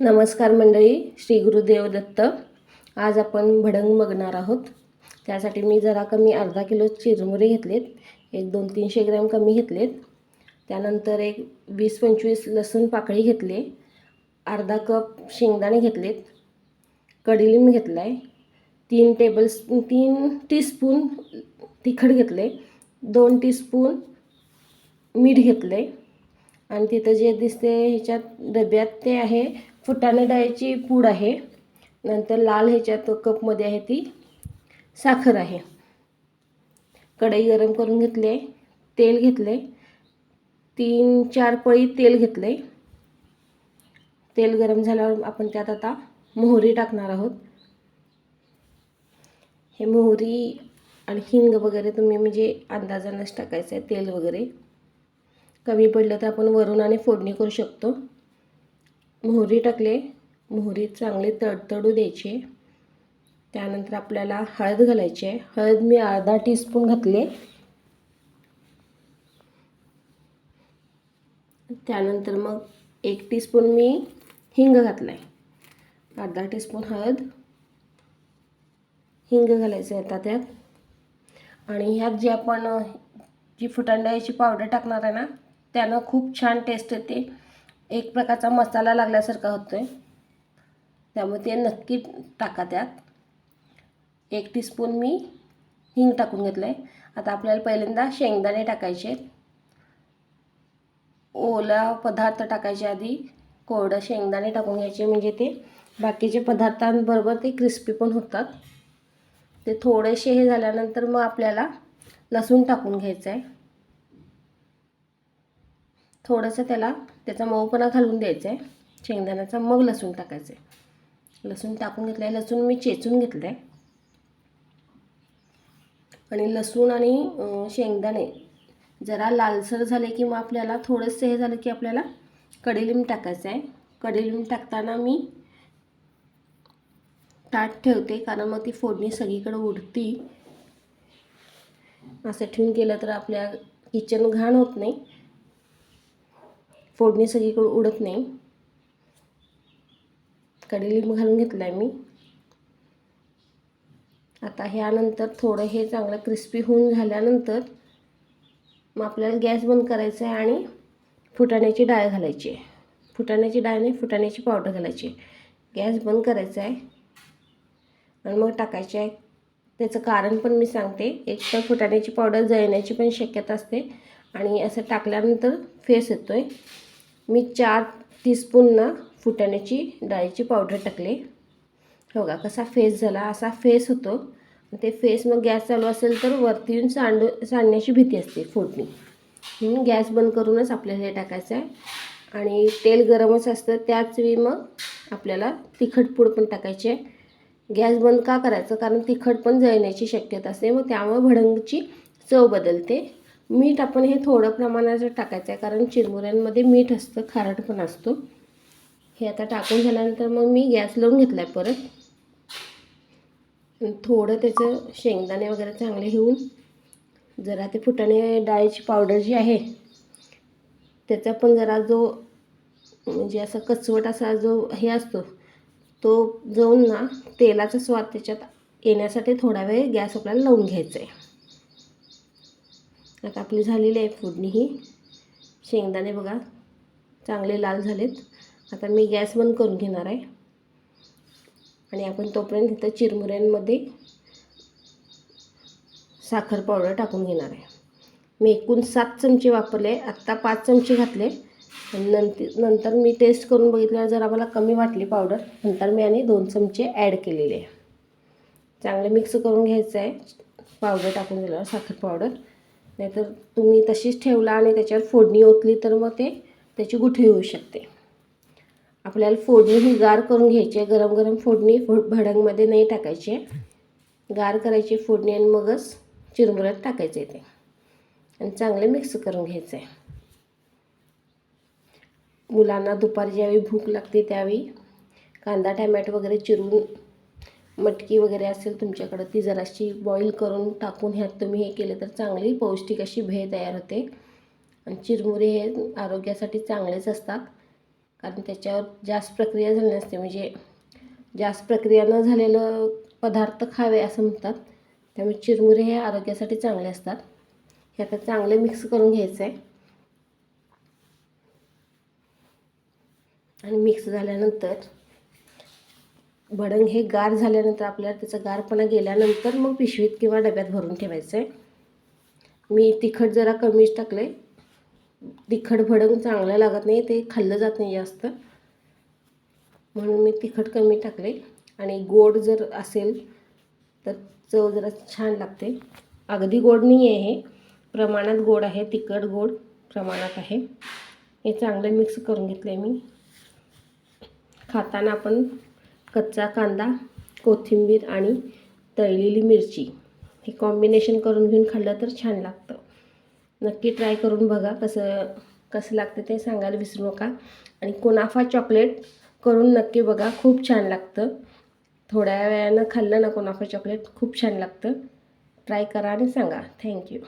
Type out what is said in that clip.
नमस्कार मंडळी श्री गुरुदेव दत्त. आज आपण भडंग बघणार आहोत. त्यासाठी मी जरा कमी अर्धा किलो चिरमुरे घेतलेत. एक दोन तीनशे ग्रॅम कमी घेतलेत. त्यानंतर एक वीस पंचवीस लसूण पाकळी घेतले. अर्धा कप शेंगदाणे घेतलेत. कडीलिंब घेतला आहे तीन टेबल तीन टीस्पून तिखट घेतले. दोन टीस्पून मीठ घेतलं. आहे आणि तिथं जे दिसते ह्याच्यात डब्यात ते आहे फुटाणे डाळीची पूड आहे. नंतर लाल ह्याच्यात कपमध्ये आहे ती साखर आहे. कढई गरम करून घेतले तेल घेतले तीन चार पळी तेल घेतले. तेल गरम झाल्यावर आपण त्यात आता मोहरी टाकणार आहोत. हे मोहरी आणि हिंग वगैरे तुम्ही म्हणजे अंदाजानंच टाकायचं आहे तेल वगैरे. कमी पडलं तर आपण वरून आणि फोडणी करू शकतो. मोहरी टाकले. मोहरी चांगली तडतडू द्यायची. त्यानंतर आपल्याला हळद घालायची. आहे हळद मी अर्धा टीस्पून घातले. त्यानंतर मग एक टीस्पून मी हिंग घातला आहे अर्धा टीस्पून हळद. हिंग घालायचं आहे आता त्यात. आणि ह्यात जे आपण जी फुटांड्याची पावडर टाकणार आहे ना त्यानं खूप छान टेस्ट येते. एक प्रकारचा मसाला लागल्यासारखा होतो आहे त्यामुळे ते नक्की टाका त्यात. एक टीस्पून मी हिंग टाकून घेतलं आहे आता आपल्याला पहिल्यांदा शेंगदाणे टाकायचे. ओला पदार्थ टाकायचे आधी. कोरडं शेंगदाणे टाकून घ्यायचे म्हणजे ते बाकीचे पदार्थांबरोबर ते क्रिस्पी पण होतात. ते थोडेसे हे झाल्यानंतर मग आपल्याला लसूण टाकून घ्यायचं आहे थोडंसं त्याला त्याचा मऊपणा घालून द्यायचा आहे शेंगदाण्याचा मग लसूण टाकायचं आहे लसूण टाकून घेतलं आहे लसूण मी चेचून घेतलं आहे आणि लसूण आणि शेंगदाणे जरा लालसर झाले की मग आपल्याला थोडंसं हे झालं की आपल्याला कडीलिंब टाकायचं आहे कडीलिंब टाकताना मी ताट ठेवते कारण मग ती फोडणी सगळीकडे उडती. असं ठेवून केलं तर आपल्या किचन घाण होत नाही. फोडणी सगळीकडे उडत नाही. कडीलिंब घालून घेतला आहे मी. आता ह्यानंतर थोडं हे चांगलं क्रिस्पी होऊन झाल्यानंतर मग आपल्याला गॅस बंद करायचा आहे आणि फुटाण्याची डाळ घालायची आहे. फुटाण्याची डाळ नाही फुटाण्याची पावडर घालायची गॅस बंद करायचा आहे. आणि मग टाकायचे आहे. त्याचं कारण पण मी सांगते. एक तर फुटाण्याची पावडर जळण्याची पण शक्यता असते. आणि असं टाकल्यानंतर फेस येतो आहे मी चार टीस्पून ना फुटाण्याची डाळीची पावडर टाकले. हो का? कसा फेस झाला असा फेस होतो. ते फेस मग गॅस चालू असेल तर वरती येऊन सांडू सांडण्याची भीती असते फोडणी. म्हणून गॅस बंद करूनच आपल्याला हे टाकायचं आहे. आणि तेल गरमच असतं त्याच वेळी मग आपल्याला तिखट पूड पण टाकायची आहे. गॅस बंद का करायचं? कारण तिखट पण जळण्याची शक्यता असते. मग त्यामुळे भडंगची चव बदलते. मीठ आपण हे थोडं प्रमाणाचं टाकायचं आहे कारण चिरमुऱ्यांमध्ये मीठ असतं खारट पण असतो. हे आता टाकून झाल्यानंतर मग मी गॅस लावून घेतला आहे परत थोडं त्याचं शेंगदाणे वगैरे चांगले घेऊन जरा ते फुटाणे डाळीची पावडर जी आहे त्याचा पण जरा जो म्हणजे असा कचवट असा जो हे असतो तो जाऊन ना तेलाचा स्वाद त्याच्यात येण्यासाठी थोडा वेळ गॅस आपल्याला लावून घ्यायचा आहे. आता आपली झालेली आहे फोडणी ही. शेंगदाणे बघा चांगले लाल झालेत. आता मी गॅस बंद करून घेणार आहे. आणि आपण तोपर्यंत इथं चिरमुऱ्यांमध्ये साखर पावडर टाकून घेणार आहे. मी एकूण सात चमचे वापरले आत्ता पाच चमचे घातले नंतर नंतर मी टेस्ट करून बघितल्यावर जर आम्हाला कमी वाटली पावडर. नंतर मी आणि दोन चमचे ॲड केलेले आहे. चांगले मिक्स करून घ्यायचं आहे. पावडर टाकून दिल्यावर साखर पावडर. नाहीतर तुम्ही तशीच ठेवला आणि त्याच्यावर फोडणी ओतली तर मग ते त्याची गुठी होऊ शकते. आपल्याला फोडणी ही गार करून घ्यायची आहे. गरम गरम फोडणी फो भडंगमध्ये नाही टाकायची आहे. गार करायची फोडणी आणि मगच चिरमुऱ्यात टाकायचं आहे ते. आणि चांगले मिक्स करून घ्यायचं आहे. मुलांना दुपारी ज्यावेळी भूक लागते त्यावेळी कांदा टॅमॅटो वगैरे चिरून मटकी वगैरे असेल तुमच्याकडं ती जराशी बॉईल करून टाकून ह्यात तुम्ही हे केले तर चांगली पौष्टिक अशी भेळ तयार होते. आणि चिरमुरे हे आरोग्यासाठी चांगलेच असतात. कारण त्याच्यावर जास्त प्रक्रिया झाली नसते. म्हणजे जास्त प्रक्रिया न झालेलं पदार्थ खावे असं म्हणतात. त्यामुळे चिरमुरे हे आरोग्यासाठी चांगले असतात. हे आता चांगले मिक्स करून घ्यायचं आहे आणि मिक्स झाल्यानंतर भडंग हे गार झाल्यानंतर आपल्याला त्याचा गारपणा गेल्यानंतर मग पिशवीत किंवा डब्यात भरून ठेवायचं आहे मी तिखट जरा कमीच टाकले तिखट भडंग चांगलं लागत नाही ते खाल्लं जात नाही जास्त. म्हणून मी तिखट कमी टाकले आणि गोड जर असेल तर चव जरा छान लागते. अगदी गोड नाही आहे हे. प्रमाणात गोड आहे तिखट गोड प्रमाणात आहे. हे चांगलं मिक्स करून घेतलं आहे मी. खाताना आपण कच्चा कांदा कोथिंबीर आणि तळलेली मिरची. हे कॉम्बिनेशन करून घेऊन खाल्लं तर छान लागतं. नक्की ट्राय करून बघा कसं कसं लागतं ते सांगायला विसरू नका. आणि कुनाफा चॉकलेट करून नक्की बघा खूप छान लागतं. थोड्या वेळानं खाल्लं ना कुनाफा चॉकलेट खूप छान लागतं. ट्राय करा आणि सांगा. थँक्यू